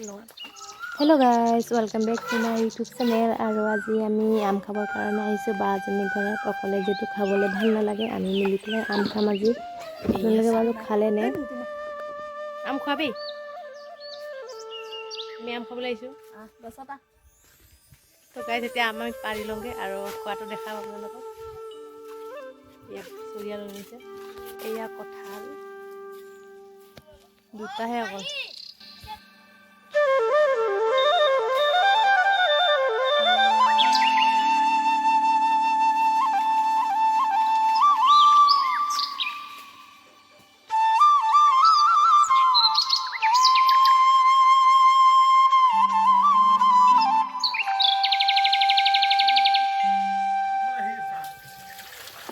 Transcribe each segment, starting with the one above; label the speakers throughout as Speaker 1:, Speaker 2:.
Speaker 1: Hello' guys welcome back to my YouTube channel আৰু আজি আমি আম খাবৰ কাৰণে আহিছোঁ। বা এজনী ঘৰত অকলে যিহেতু খাবলৈ ভালো নালাগে আমি মিলি পেলাই আম খাম আজি। আপোনালোকে বাৰু খালে নে? আম খোৱাবি? আমি আম খাবলৈ আহিছোঁ। তো গাইজ এতিয়া আম আমি পাৰি লওঁগৈ আৰু খোৱাটো দেখাম আপোনালোকক। ইয়াত চৰিয়াল আনিছে এয়া কঁঠাল। দুটাহে অকল।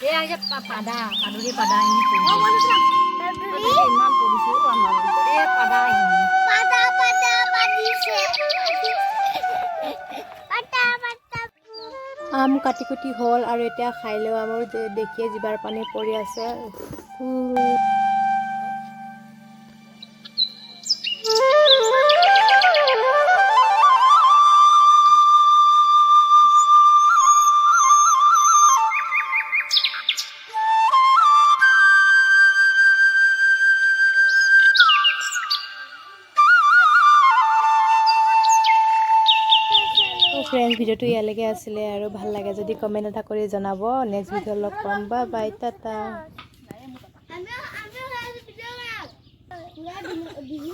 Speaker 2: এয়া যে পা- পাদা পাদুৰি পাদা ইনি পৰিছে ইমান পৰিছে অ' আমাৰ এই পাদা ইনি
Speaker 3: পাতা পাতিছে পাতা পাতা
Speaker 1: আম কাটি কুটি হ'ল আৰু এতিয়া খাই লৈ আমাৰ দেখিয়ে জিভাৰ পানী পৰি আছে। উহ। ফ্ৰেণ্ডছ ভিডিঅ'টো ইয়ালৈকে আছিলে আৰু ভালো লাগে যদি কমেণ্ট এটা কৰি জনাব। নেক্সট ভিডিঅ' লগ পাম। বা বাই টাটা।
Speaker 3: বিহু